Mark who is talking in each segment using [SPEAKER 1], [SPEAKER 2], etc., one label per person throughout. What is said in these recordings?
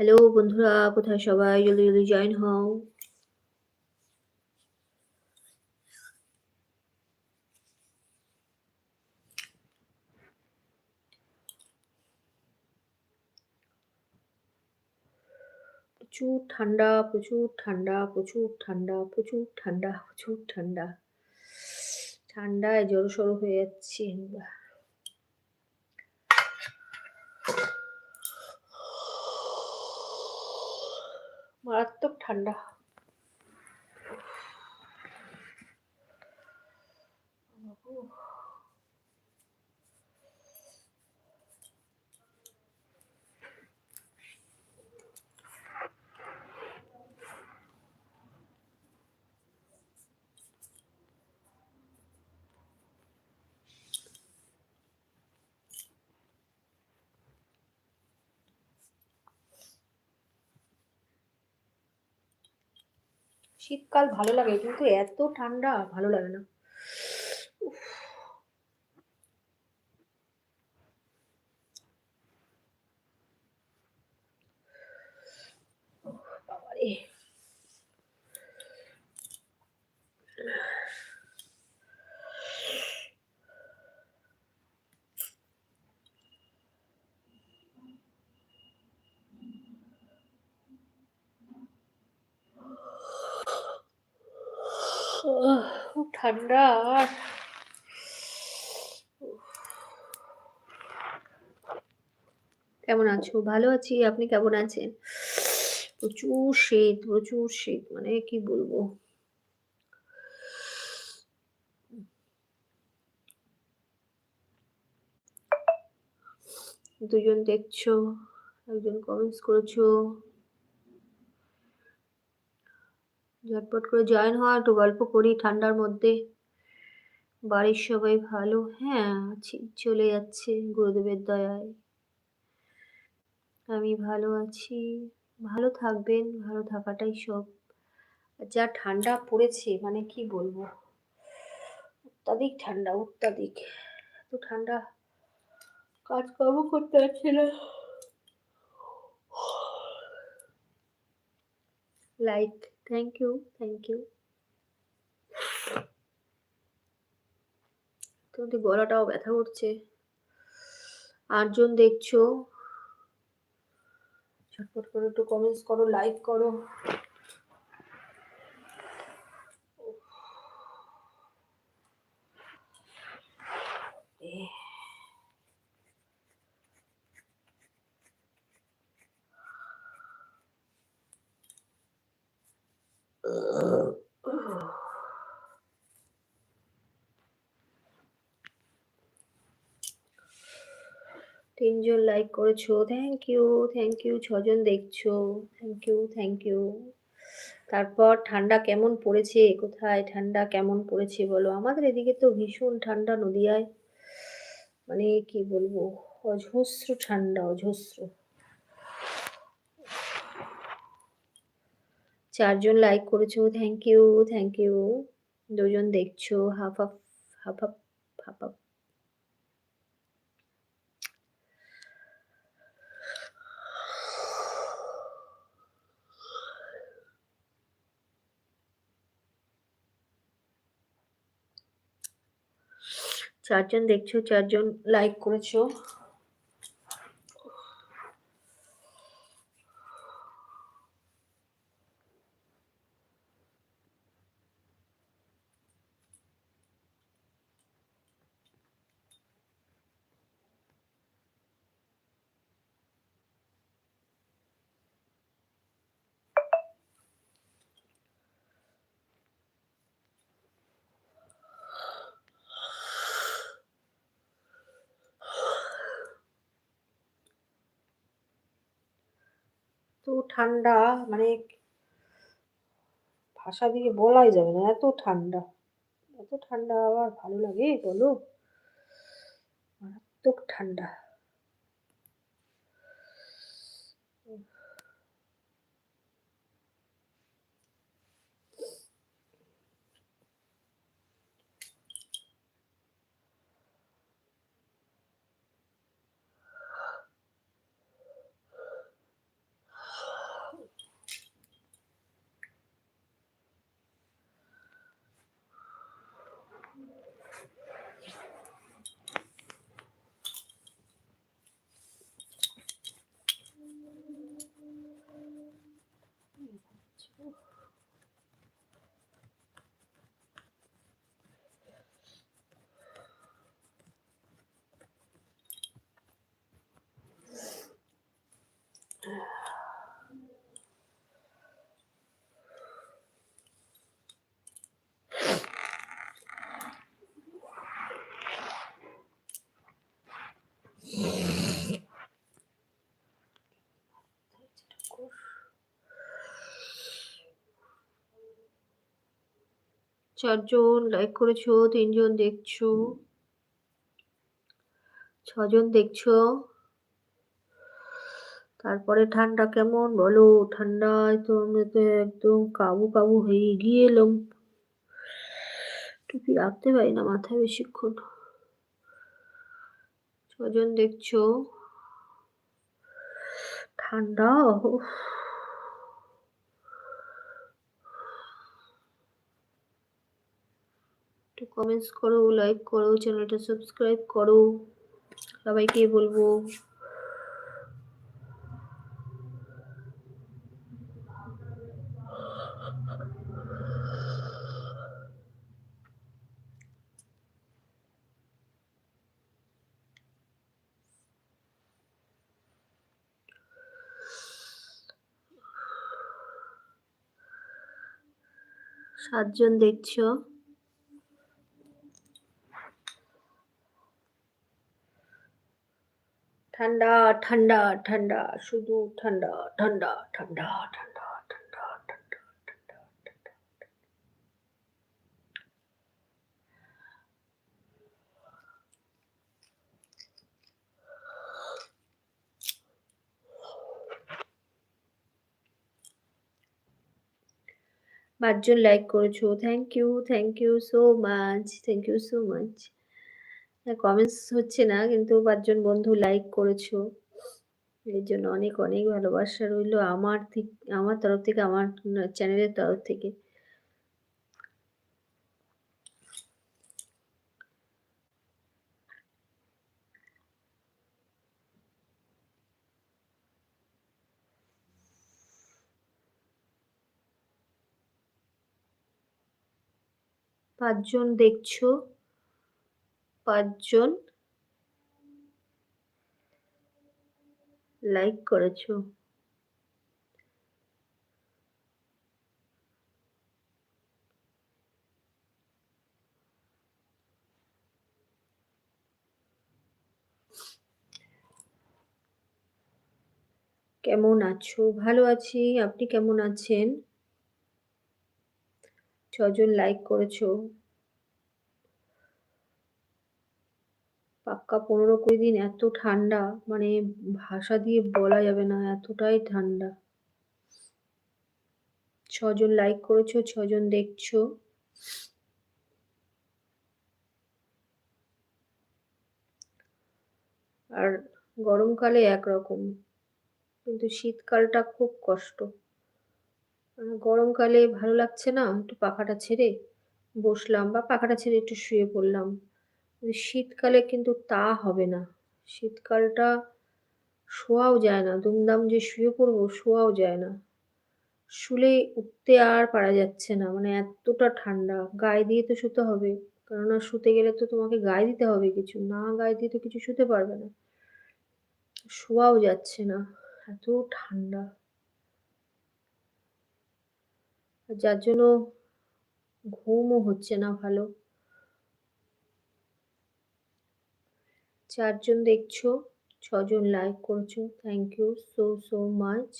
[SPEAKER 1] Hello বন্ধুরা, কোথায় সবাই? জলদি জলদি জয়েন হও। প্রচুর ঠান্ডা প্রচুর ঠান্ডা প্রচুর ঠান্ডা প্রচুর ঠান্ডা প্রচুর ঠান্ডা। ঠান্ডায় জড়সড় হয়ে যাচ্ছি আমরা। মারাত্মক ঠান্ডা। শীতকাল ভালো লাগে কিন্তু এত ঠান্ডা ভালো লাগে না বাবারে খুব ঠান্ডা কেমন আছো? ভালো আছি, আপনি কেমন আছেন? প্রচুর শীত প্রচুর শীত মানে কি বলব? দুজন দেখছ, একজন কমেন্টস করেছ। ঝটপট করে জয়েন হওয়া, একটু গল্প করি ঠান্ডার মধ্যে। বাড়ির সবাই ভালো? হ্যাঁ আছি। চলে যাচ্ছে গুরুদেবের দয়ায়। আমি ভালো আছি। ভালো থাকবেন, ভালো থাকাটাই সব। যা ঠান্ডা পড়েছে মানে কি বলব? অত্যাধিক ঠান্ডা, অত্যাধিক। এত ঠান্ডা কাজকর্ম করতে পারছি না। Like thank you thank you তোমাদের গলাটাও ব্যথা করছে। আটজন দেখছ। ঝটপট করে একটু কমেন্টস করো লাইক করো। তিনজন লাইক করেছ। থ্যাংক ইউ থ্যাংক ইউ ছজন দেখছ। থ্যাংক ইউ থ্যাংক ইউ তারপর ঠান্ডা কেমন পড়েছে? কোথায় ঠান্ডা কেমন পড়েছে বলো? আমাদের এদিকে তো ভীষণ ঠান্ডা নদিয়ায়। মানে কি বলব? অজস্র ঠান্ডা, অজস্র। চারজন লাইক করেছ থ্যাংক ইউ থ্যাংক ইউ দুজন দেখছ half half half half half half চারজন দেখছ চারজন লাইক করেছ ঠান্ডা মানে ভাষা দিয়ে বলাই যাবে না, এত ঠান্ডা। এত ঠান্ডা আবার ভালো লাগে, বলো? মারাত্মক ঠান্ডা। চারজন লাইক করেছ, তিনজন দেখছ। ছজন দেখছ। তারপরে ঠান্ডা কেমন? বলো, ঠান্ডায় তো আমরা তো একদম কাবু কাবু হয়ে গিয়ে এলাম। টুপি রাখতে পারি না মাথায় বেশিক্ষণ। ছজন দেখছ। ঠান্ডা? একটু কমেন্টস করো লাইক করো চ্যানেলটা সাবস্ক্রাইব করো। সবাইকে বলব। সাতজন দেখছ? ঠান্ডা ঠান্ডা ঠান্ডা, শুধু ঠান্ডা ঠান্ডা ঠান্ডা ঠান্ডা ঠান্ডা ঠান্ডা ঠান্ডা ঠান্ডা। পাঁচজন লাইক করেছ। Thank you thank you so much thank you so much comments হচ্ছে না, কিন্তু পাঁচজন বন্ধু লাইক করেছ। এর জন্য অনেক অনেক ভালোবাসা রইল আমার আমার তরফ থেকে, আমার চ্যানেলের তরফ থেকে। পাঁচজন দেখছ। পাঁচজন লাইক করেছ। কেমন আছো? ভালো আছি। আপনি কেমন আছেন? ছজন লাইক করেছ। পাক্কা পনেরো কুড়ি দিন এত ঠান্ডা মানে ভাষা দিয়ে বলা যাবে না, এতটাই ঠান্ডা। ছজন লাইক করেছ, ছজন দেখছ। আর গরমকালে একরকম, কিন্তু শীতকালটা খুব কষ্ট। গরমকালে ভালো লাগছে না? একটু পাখাটা ছেড়ে বসলাম বা পাখাটা ছেড়ে একটু শুয়ে পড়লাম। শীতকালে কিন্তু তা হবে না। শীতকালটা শোয়াও যায় না। দুমদাম যে শুয়ে পড়ব শোয়াও যায় না। শুলে উঠতে আর পারা যাচ্ছে না। মানে এতটা ঠান্ডা। গায়ে দিয়ে তো শুতে হবে। কেননা শুতে গেলে তো তোমাকে গায়ে দিতে হবে কিছু। না গায়ে দিয়ে তো কিছু শুতে পারবে না। শোয়াও যাচ্ছে না। এত ঠান্ডা। যার জন্য ঘুমও হচ্ছে না ভালো। চারজন দেখছ ছজন লাইক করছ thank you so so much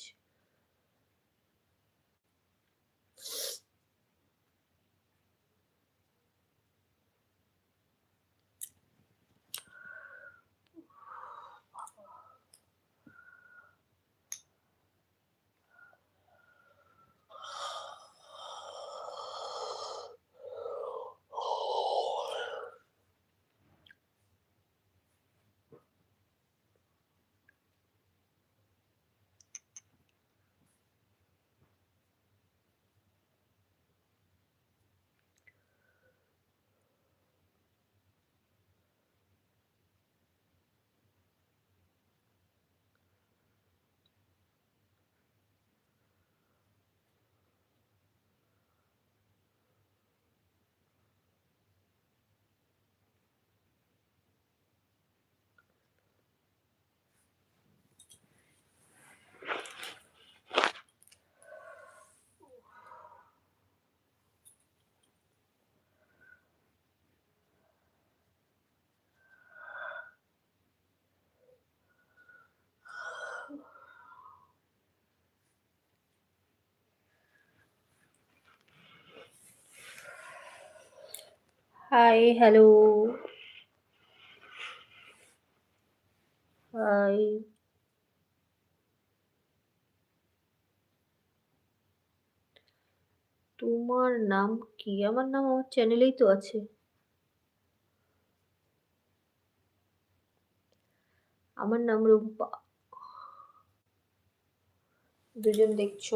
[SPEAKER 1] hi hello hi তোমার নাম কি? আমার নাম আমার চ্যানেলেই তো আছে। আমার নাম রূপা। দুজন দেখছ।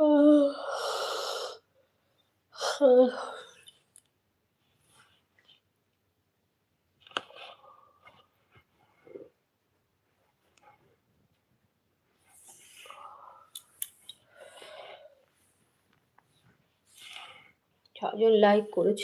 [SPEAKER 1] Oh. ছজন লাইক করেছ?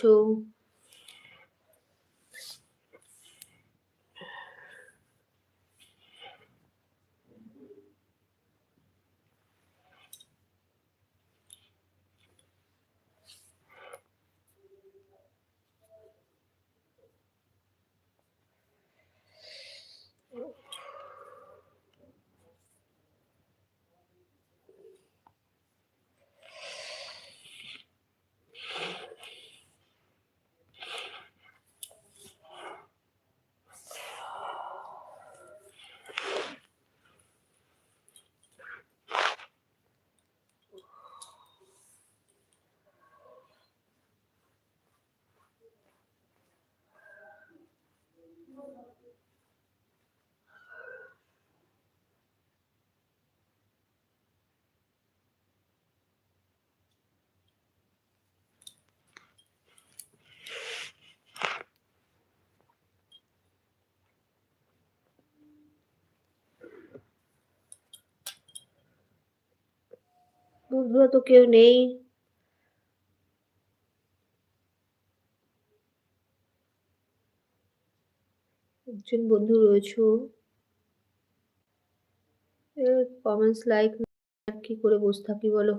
[SPEAKER 1] বন্ধুরা তো কেউ নেই। একজন বন্ধু রয়েছে। কমেন্টস লাইক কি করে বসে থাকি বলো?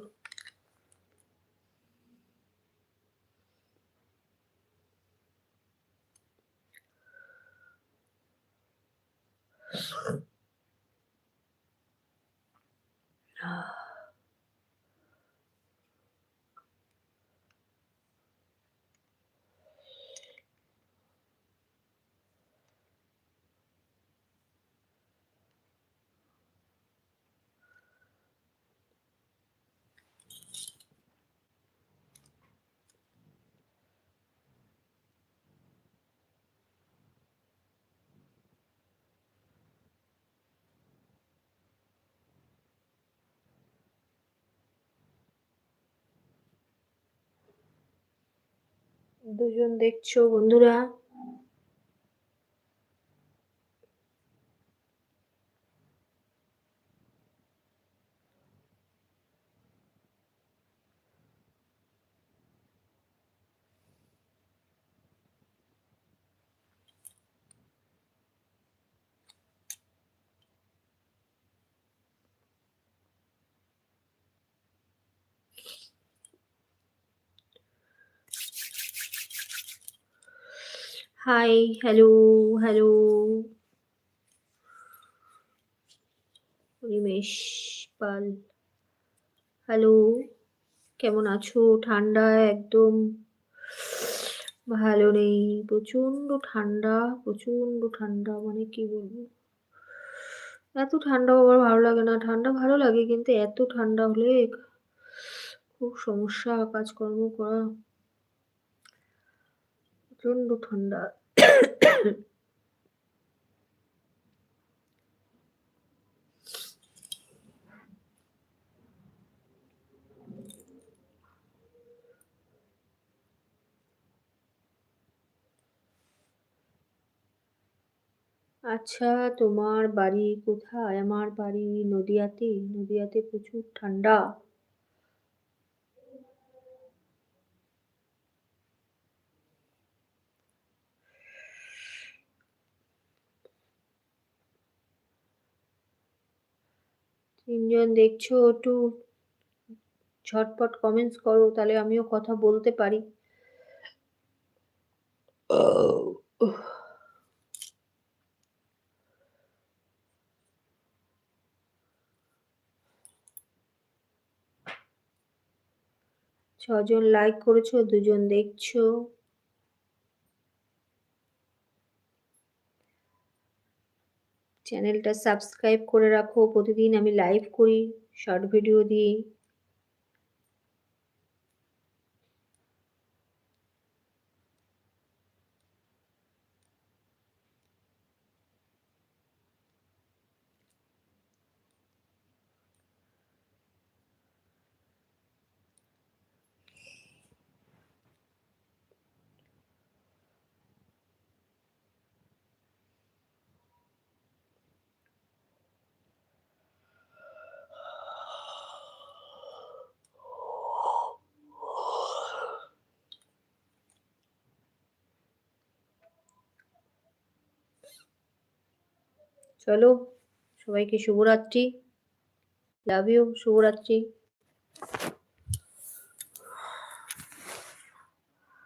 [SPEAKER 1] দুজন দেখছ বন্ধুরা? Hi hello hello Nimesh Pal hello কেমন আছো? ঠান্ডা একদম। ভালো নেই। প্রচণ্ড ঠান্ডা প্রচণ্ড ঠান্ডা। মানে কি বলব? এত ঠান্ডা আবার ভালো লাগে না। ঠান্ডা ভালো লাগে, কিন্তু এত ঠান্ডা হলে খুব সমস্যা, কাজকর্ম করা। প্রচণ্ড ঠান্ডা। আচ্ছা তোমার বাড়ি কোথায়? আমার বাড়ি নদিয়াতে। নদিয়াতে প্রচুর ঠান্ডা। তিনজন দেখছ, একটু ঝটপট কমেন্টস করো, তাহলে আমিও কথা বলতে পারি। ছজন লাইক করেছ, দুজন দেখছ। চ্যানেলটা সাবস্ক্রাইব করে রাখো। প্রতিদিন আমি লাইভ করি শর্ট ভিডিও দিই। চলো সবাইকে শুভরাত্রি। লাভ ইউ শুভরাত্রি।